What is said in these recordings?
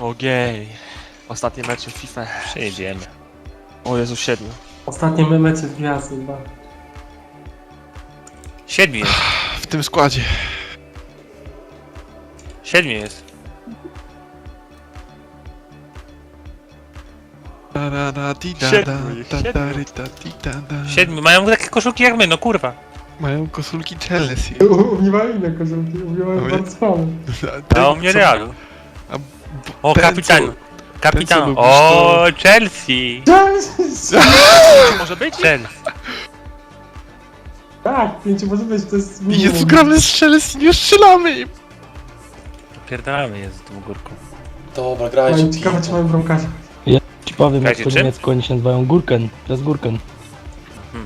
Ogiej. Ostatni mecz w FIFA. Przejedziemy. O Jezu, siedmiu. Ostatnie my mecze w gwiazdy chyba. Siedmiu jest. W tym składzie. Siedmiu jest. Da, da, da, di, da, Siedmiu da, ich, da, siedmiu. da, ry, da, di, da, da. Siedmiu. Mają takie koszulki jak my, no kurwa. Mają koszulki Chelsea. U mnie ma inne koszulki, u mnie Oj. ma Barcelony. A u mnie Co- Realu. O, ten, kapitan. Kapitan. O, Chelsea. Cześć! Może być? Chelsea. Tak, pięciu może być, to jest minimum. Jezu, gramy z Chelsea, nie strzelamy im! Pierdalamy jest z tą górką. Dobra, grajcie. Mają ciekawe, czy mają bramkarza. Ci powiem, jak Słuchajcie, po czym? niemiecku oni się nazywają Gurken. To jest Gurken.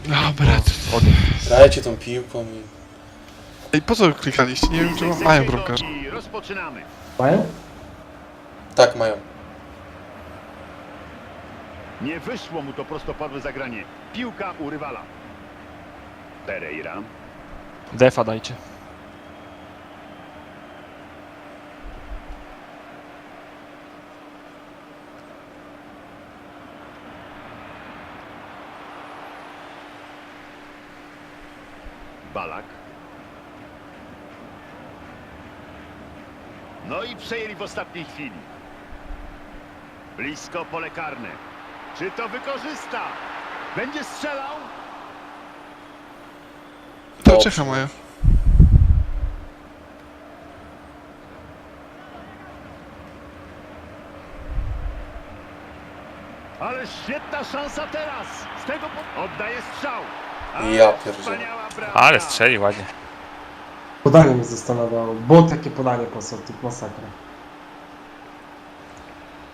Dobra. Grajcie tą piłką i... Ej, po co klikaliście? Nie wiem, czy mają bramkarza. Rozpoczynamy. Mają? Tak, mają. Nie wyszło mu to prostopadłe zagranie. Piłka u rywala. Pereira. Defa dajcie. Balak. No i przejęli w ostatniej chwili. Blisko pole karne. Czy to wykorzysta? Będzie strzelał? To. Czecha mają. Ale świetna szansa teraz. Z tego po... oddaje strzał. Ja pierdzielę. Wspaniała. Ale strzeli ładnie. Podanie mnie zastanawiało, bo takie podanie posłał, typ masakra.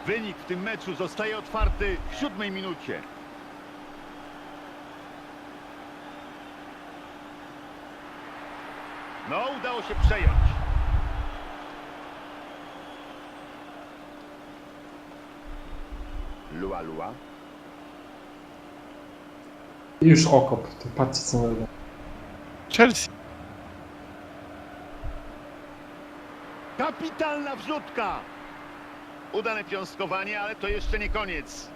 Wynik w tym meczu zostaje otwarty w siódmej minucie. No, udało się przejąć. Lua Lua. I już okop, to patrzcie co robią. Chelsea. Kapitalna wrzutka! Udane piąstkowanie, ale to jeszcze nie koniec.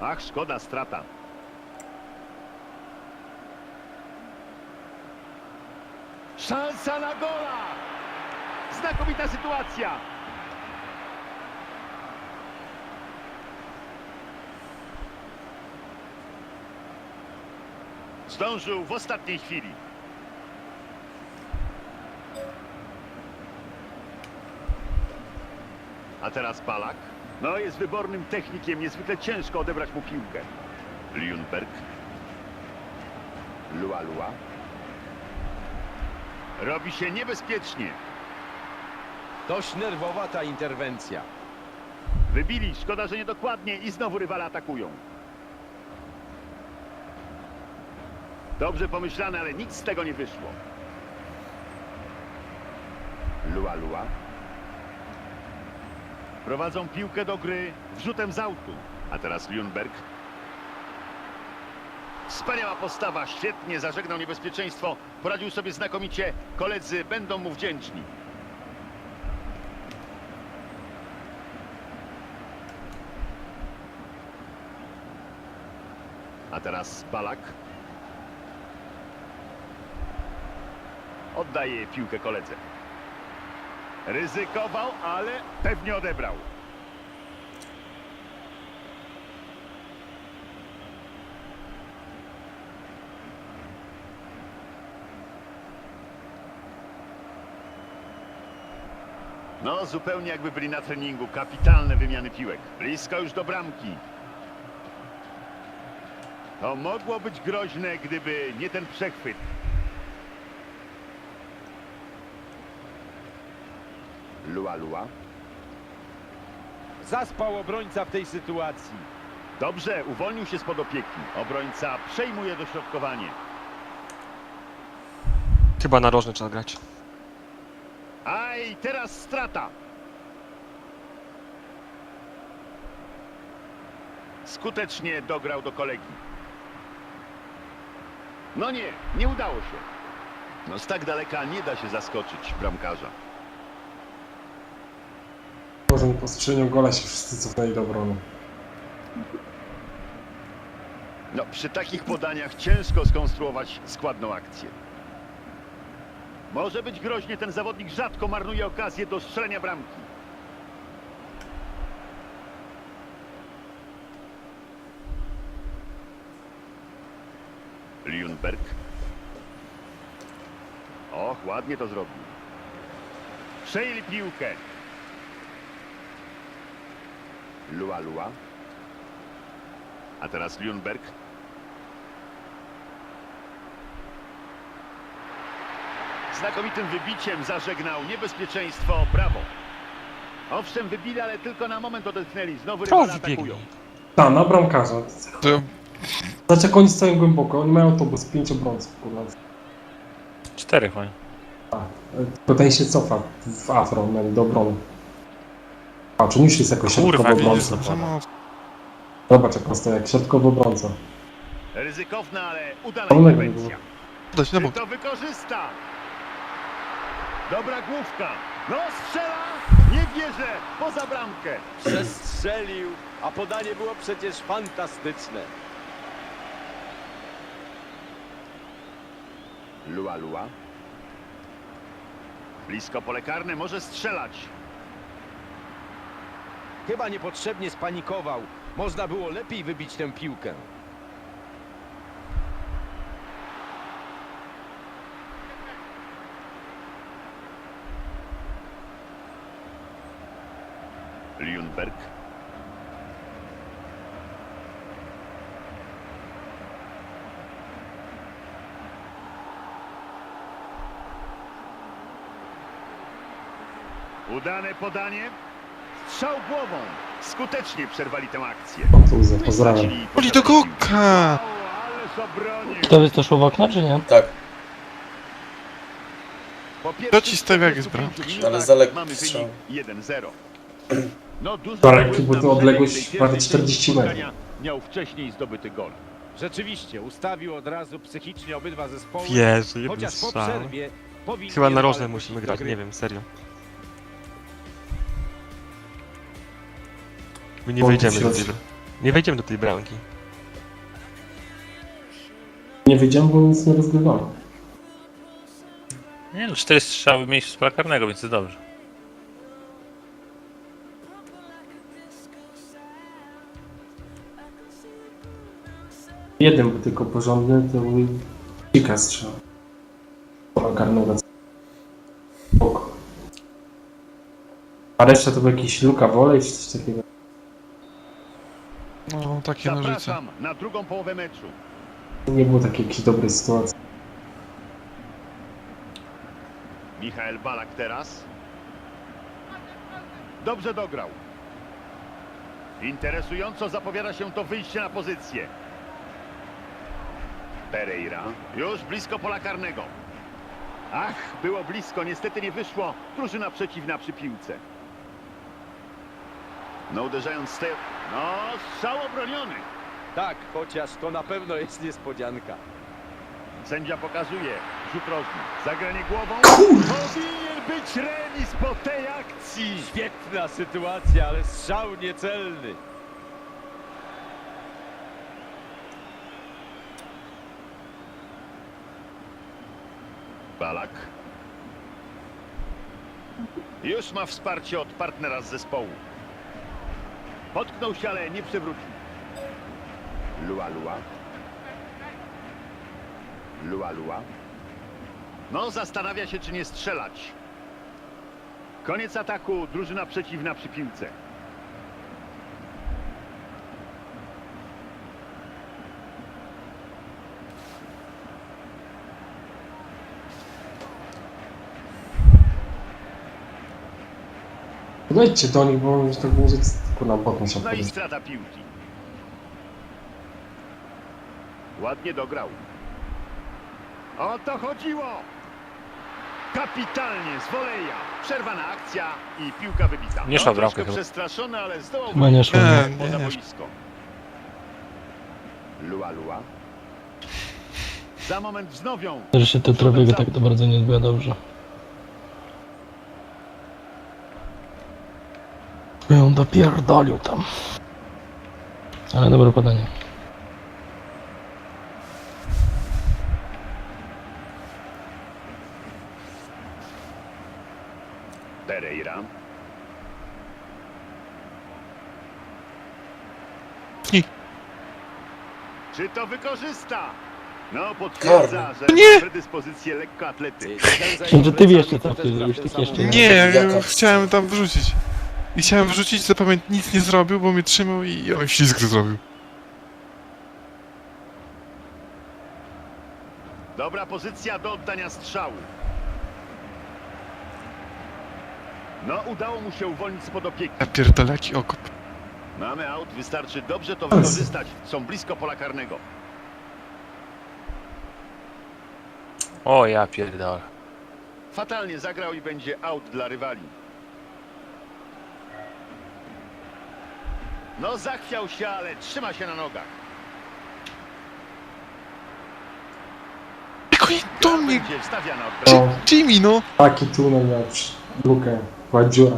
Ach, szkoda, strata. Szansa na gola! Znakomita sytuacja! Zdążył w ostatniej chwili. A teraz Balak. No, jest wybornym technikiem, niezwykle ciężko odebrać mu piłkę. Ljungberg. Lua Lua. Robi się niebezpiecznie. Dość nerwowa ta interwencja. Wybili, szkoda, że niedokładnie i znowu rywale atakują. Dobrze pomyślane, ale nic z tego nie wyszło. Lua Lua. Prowadzą piłkę do gry wrzutem z autu. A teraz Ljungberg. Wspaniała postawa, świetnie zażegnał niebezpieczeństwo. Poradził sobie znakomicie. Koledzy będą mu wdzięczni. A teraz Balak. Oddaje piłkę koledze. Ryzykował, ale pewnie odebrał. No, zupełnie jakby byli na treningu. Kapitalne wymiany piłek. Blisko już do bramki. To mogło być groźne, gdyby nie ten przechwyt. Lua Lua. Zaspał obrońca w tej sytuacji. Dobrze, uwolnił się spod opieki. Obrońca przejmuje dośrodkowanie. Chyba narożny trzeba grać. A i teraz strata. Skutecznie dograł do kolegi. No nie, nie udało się. No z tak daleka nie da się zaskoczyć bramkarza. Może po strzeleniu gola się wszyscy cofnęli do obrony. No, przy takich podaniach ciężko skonstruować składną akcję. Może być groźnie, ten zawodnik rzadko marnuje okazję do strzelenia bramki. Ljungberg. Och, ładnie to zrobił. Przejęli piłkę. Lua Lua. A teraz Ljungberg. Znakomitym wybiciem zażegnał niebezpieczeństwo brawo. Owszem, wybili, ale tylko na moment odetchnęli. Znowu To rywale atakują. Ta, na bramkarza. To Znaczy jak oni stoją głęboko, oni mają autobus, pięć obrońców, kurwa. Czterech mają. Ten się cofa w afro, do obrony. A, czy już jest jako Kurwa, środkowy widzisz, obrońca? Zobacz jak on stoi, jak środkowy obrońca. Ryzykowna, ale udana Wolnego interwencja. Na Czy bok. to wykorzysta? Dobra główka. No strzela! Nie wierzę! Poza bramkę. Przestrzelił, a podanie było przecież fantastyczne. Lua Lua. Blisko pole karne, może strzelać. Chyba niepotrzebnie spanikował. Można było lepiej wybić tę piłkę. Ljungberg. Udane podanie. Strzał głową. Skutecznie przerwali tę akcję. Kontuzja, pozdrawiam. Stracili Poli do posiadanie koka! Ależ obronił. Kto wystoczył w okno, czy nie? Tak. Po pierwszych To ci stawia jak 45 jest minutach Ale za lekki Mamy strzał. wynik 1-0. No dużo Za lekki, wpływ bo na to przebieg odległość tej prawie pierwszej 40 części metrów. spotkania Miał wcześniej zdobyty gol. Rzeczywiście, ustawił od razu psychicznie obydwa zespoły. Jezu, jeden Chociaż po strzał. przerwie powinien Chyba narożne ale musimy do grać, gry. nie wiem, serio. My nie wejdziemy do tej... Nie wejdziemy do tej bramki. Nie wiedziałem, bo nic nie rozgrywałem. Nie no, cztery strzały mieliśmy z pola karnego, więc jest dobrze. Jeden był tylko porządny, to był kilka strzał. Pola karnego. Spoko. A reszta to był jakiś luka wolej czy coś takiego. No, takie nożyce. Zapraszam na drugą połowę meczu. Nie było takiej jakiejś dobrej sytuacji. Michael Balak teraz. Dobrze dograł. Interesująco zapowiada się to wyjście na pozycję. Pereira. Już blisko pola karnego. Ach, było blisko, niestety nie wyszło. Drużyna przeciwna przy piłce. No uderzając z tyłu. No, strzał obroniony. Tak, chociaż to na pewno jest niespodzianka. Sędzia pokazuje rzut rożny. Zagranie głową. Powinien być remis po tej akcji. Świetna sytuacja, ale strzał niecelny. Balak. Już ma wsparcie od partnera z zespołu. Potknął się, ale nie przewrócił. Lua Lua. Lua Lua. No, zastanawia się, czy nie strzelać. Koniec ataku, drużyna przeciwna przy piłce. Podejdźcie do nich, bo już tak będzie na bok No i podejść. strata piłki. Ładnie dograł. O to chodziło! Kapitalnie, z woleja. Przerwana akcja i piłka wybita. Nie szła w bramkę troszkę chyba. przestraszony, ale zdołał Chyba nie szło. Nie, nie, nie. boisko. Lua Lua. Za moment wznowią. Że się to Trowiego tak to bardzo nie odbywa dobrze. Ją dopierdolił tam. Ale dobre podanie. Pereira. Nie. Czy to wykorzysta? No, potwierdza, że Nie. ma predyspozycję lekkoatlety. Że ty wiesz, co ty zrobisz, tych jeszcze Nie, ja chciałem tam wrzucić. I chciałem wrzucić, to pamięć nic nie zrobił, bo mnie trzymał i on ślizg zrobił. Dobra pozycja do oddania strzału. No, udało mu się uwolnić spod opieki. Ja pierdolę, jaki okop. Mamy aut, wystarczy dobrze to wykorzystać. Są blisko pola karnego. O ja pierdolę. Fatalnie zagrał i będzie aut dla rywali. No, zachwiał się, ale trzyma się na nogach. Jak oni do mnie... Będzie wstawia na odbramę. No, Jimmy, no! taki tunel miał przy- lukę, była dziura.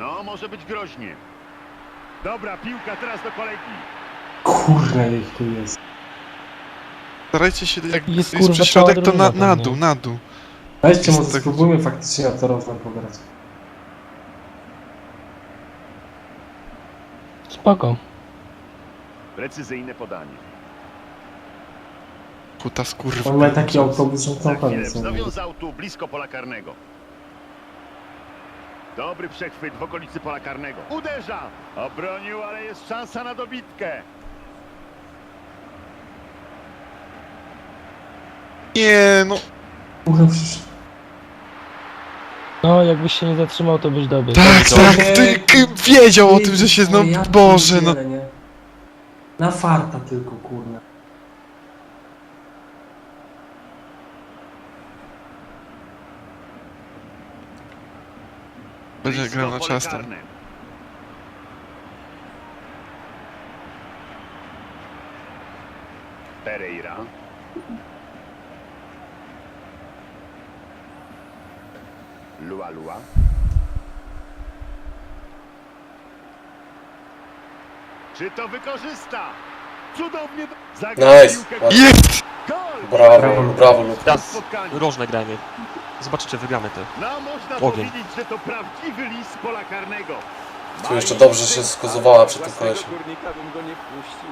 No, może być groźnie. Dobra, piłka teraz do kolegi. Kurna ich tu jest. Starajcie się, jak Jest, jest, kurwa, prześrodek, cała to na, drużyna na tam, dół, nie? na dół. Weźcie, może tak- spróbujmy faktycznie na torowym pograć. Spoko. Precyzyjne podanie. Kuta skurwa. On ma taki autobus, że Za tam chwilę pewnie są. wznowią z autu blisko pola karnego. Dobry przechwyt w okolicy pola karnego. Uderza! Obronił, ale jest szansa na dobitkę. Nie, no. No, jakbyś się nie zatrzymał, to byś dobiegł. Tak, tak, ty k- wiedział o tym, że się, no, Boże, no. Na farta tylko, kurna. Będzie Blisko grał na pole karne. Pereira. Lua Lua. Czy to wykorzysta? Cudownie zagrał Nice. piłkę. Jest! Gol! Brawo, brawo. Tak. Spotkaniu. Rożne granie. Zobaczycie, wygramy to. No, można Ogień. powiedzieć, że to prawdziwy lis pola karnego. Tu jeszcze dobrze się skozowała przed tym kolesiem. górnika bym go nie wpuścił.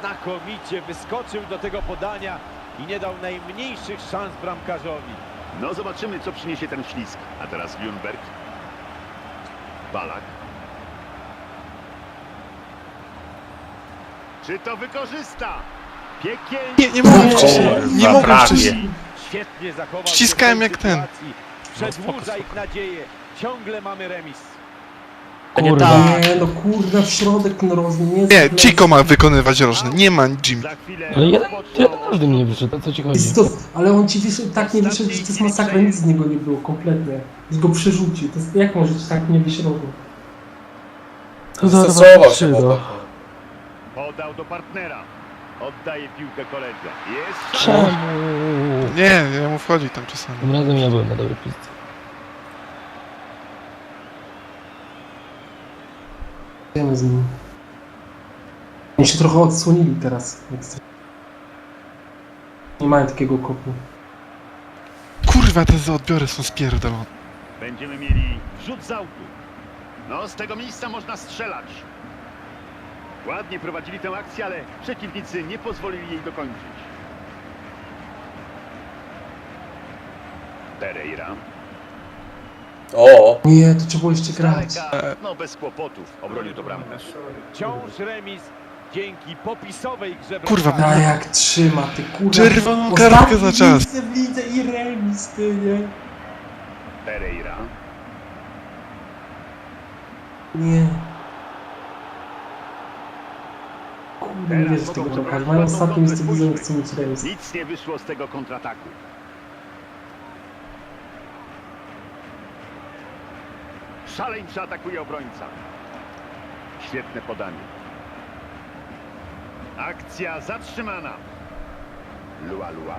Znakomicie wyskoczył do tego podania i nie dał najmniejszych szans bramkarzowi. No zobaczymy, co przyniesie ten ślisk. A teraz Ljungberg. Balak. Czy to wykorzysta? Piekielnie. Nie, nie mogłem O, wcześniej, nie prawie. wcześniej. Świetnie zachował Ściskałem jak ten. Przedłuża ich nadzieję. Ciągle mamy remis. Kurwa. Nie, no kurna, w środek no rozumie. Nie, Chico ma wykonywać rożne, nie ma Jim. Za chwilę Ale jeden, rozpoczną jeden każdy mi nie wyszedł, o co ci chodzi? Jest to, ale on ci wyszedł, tak nie wyszedł, że to jest masakra, nic z niego nie było, kompletnie. Z go przerzucił, to jest, jak może ci tak nie wyśrodku? To za Stosował się trzy, no. Podał do partnera. Oddaje piłkę koledze. Jest Czemu? Nie, ja mu wchodzi tam czasami. Tym razem ja byłem na dobrej pozycji. Wiemy z nim. Oni się trochę odsłonili teraz. Nie mają takiego kopu. Kurwa, te odbiory są spierdolone. Będziemy mieli rzut z autu. No, z tego miejsca można strzelać. Ładnie prowadzili tę akcję, ale przeciwnicy nie pozwolili jej dokończyć. Pereira. O, Nie, to trzeba było jeszcze grać. daleka, no bez kłopotów, obronił to bramkę. Wciąż remis dzięki popisowej grze Kurwa. A jak trzyma, ty kurwa. Czerwoną kartkę za czas. miejsce w lidze i remis, ty nie. Pereira. Nie. Nie wierzę w tego bramkarza. Mają ostatnie miejsce w lidze, chcą mieć remis. Nic nie wyszło z tego kontrataku. Szaleńczy atakuje obrońca. Świetne podanie. Akcja zatrzymana. Lua Lua.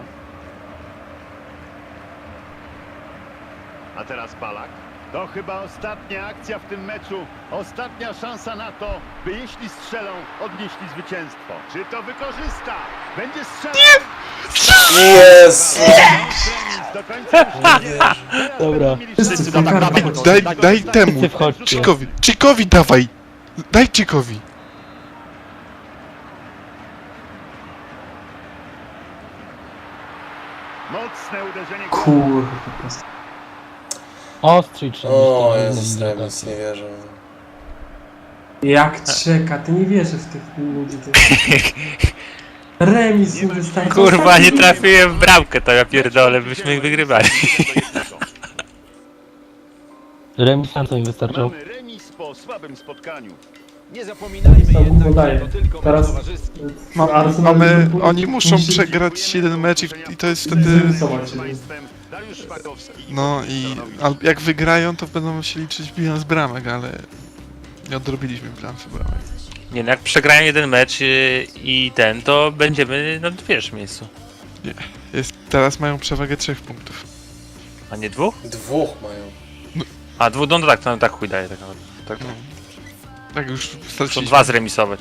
A teraz Balak. To chyba ostatnia akcja w tym meczu. Ostatnia szansa na to, by jeśli strzelą, odnieśli zwycięstwo. Czy to wykorzysta? Będzie strzelał! Do końca Teraz Dobra. Wszyscy dawaj. Daj, daj temu. Wszyscy wchodźcie. Cikowi. Cikowi dawaj. Daj Cikowi. Mocne uderzenie po prostu. Ostrzyj trzeba. O Jezus, inny remis, nie wierzę. Jak czeka, ty nie wierzę w tych ludzi. Ty. Remis mu wystarczy. Kurwa, nie trafiłem w bramkę, to ja pierdolę, byśmy wygrywali. Remis na co mi wystarczał? Mamy remis po słabym spotkaniu. Nie zapominajmy Sam jednak, podaje. że to tylko Teraz- towarzyski. Arsenal mamy, Liverpool oni muszą musi- przegrać jeden mecz i, w- i to jest wtedy... Zremisować. Państwem No i al, jak wygrają, to będą się liczyć bilans bramek, ale nie odrobiliśmy bilansu bramek. Nie no, jak przegrają jeden mecz yy, i ten, to będziemy na pierwszym miejscu. Jest, teraz mają przewagę trzech punktów. A nie dwóch? Dwóch mają. A dwóch, no tak, to tak chuj daje tak naprawdę. Tak, No. Tak już Muszą straciliśmy. dwa zremisować.